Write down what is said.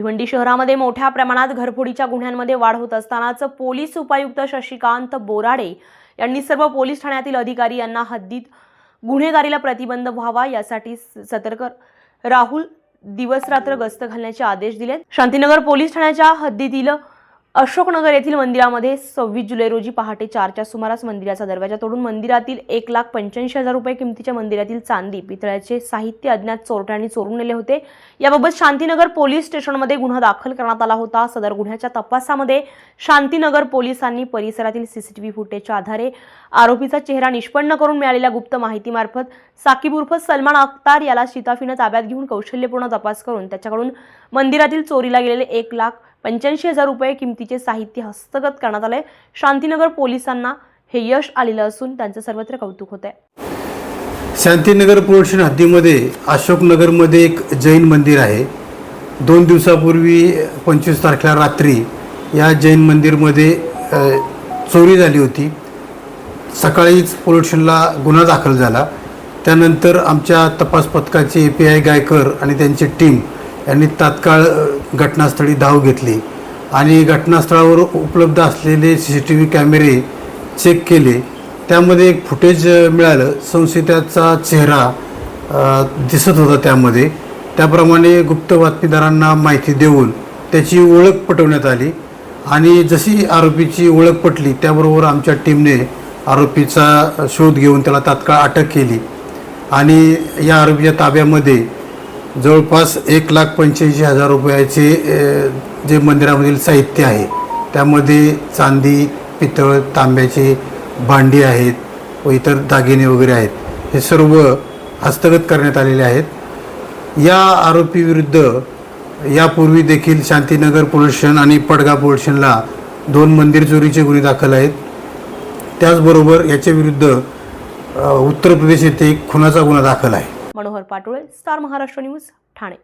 भिवंडी शहरामध्ये मोठ्या प्रमाणात घरफोडीच्या गुन्ह्यांमध्ये वाढ होत असतानाच पोलीस उपायुक्त शशिकांत बोराडे यांनी सर्व पोलीस ठाण्यातील अधिकारी यांना हद्दीत गुन्हेगारीला प्रतिबंध व्हावा यासाठी स- सतर्क राहुल दिवसरात्र गस्त घालण्याचे आदेश दिलेत. शांतीनगर पोलीस ठाण्याच्या हद्दीतील अशोकनगर येथील मंदिरामध्ये सव्वीस जुलै रोजी पहाटे चारच्या सुमारास मंदिराचा दरवाजा तोडून मंदिरातील एक लाख पंच्याऐंशी हजार रुपये किमतीच्या मंदिरातील चांदी पितळ्याचे साहित्य अज्ञात चोरट्यांनी चोरून नेले होते. याबाबत शांतीनगर पोलीस स्टेशनमध्ये गुन्हा दाखल करण्यात आला होता. सदर गुन्ह्याच्या तपासामध्ये शांतीनगर पोलिसांनी परिसरातील सीसीटीव्ही फुटेजच्या आधारे आरोपीचा चेहरा निष्पन्न करून मिळालेल्या गुप्त माहितीमार्फत साकीब उर्फ सलमान अख्तार याला शिताफीनं ताब्यात घेऊन कौशल्यपूर्ण तपास करून त्याच्याकडून मंदिरातील चोरीला गेलेले एक लाख पंच्याऐंशी हजार रुपये किमतीचे साहित्य हस्तगत करण्यात आले. शांतीनगर पोलिसांना हे यश आलेलं असून त्यांचं सर्वत्र कौतुक होत आहे शांतीनगर पोलीस हद्दीमध्ये अशोकनगरमध्ये एक जैन मंदिर आहे. दोन दिवसापूर्वी पंचवीस तारखेला रात्री या जैन मंदिरमध्ये चोरी झाली होती. सकाळीच पोलीस गुन्हा दाखल झाला. त्यानंतर आमच्या तपास पथकाचे ए पी आय गायकर आणि त्यांची टीम यांनी तात्काळ घटनास्थळी धाव घेतली आणि घटनास्थळावर उपलब्ध असलेले C C T V cameras check केले. त्यामध्ये एक फुटेज मिळालं. संशयिताचा चेहरा दिसत होता त्यामध्ये. त्याप्रमाणे गुप्त बातमीदारांना माहिती देऊन त्याची ओळख पटवण्यात आली आणि जशी आरोपीची ओळख पटली त्याबरोबर आमच्या टीमने आरोपीचा शोध घेऊन त्याला तात्काळ अटक केली. आणि या आरोपीच्या ताब्यामध्ये जवळपास एक लाख पंच्याऐंशी हजार रुपयाचे जे मंदिरामधील साहित्य आहे त्यामध्ये चांदी पितळ तांब्याचे भांडी आहेत व इतर दागिने वगैरे आहेत. हे सर्व हस्तगत करण्यात आलेले आहेत. या आरोपीविरुद्ध यापूर्वी देखील शांतीनगर पोल्युशन आणि पडगा पोल्युशनला दोन मंदिर चोरीचे गुन्हे दाखल आहेत. त्याचबरोबर याच्या विरुद्ध उत्तर प्रदेश येथे खुनाचा गुन्हा दाखल आहे. Manohar Patole star Maharashtra news Thane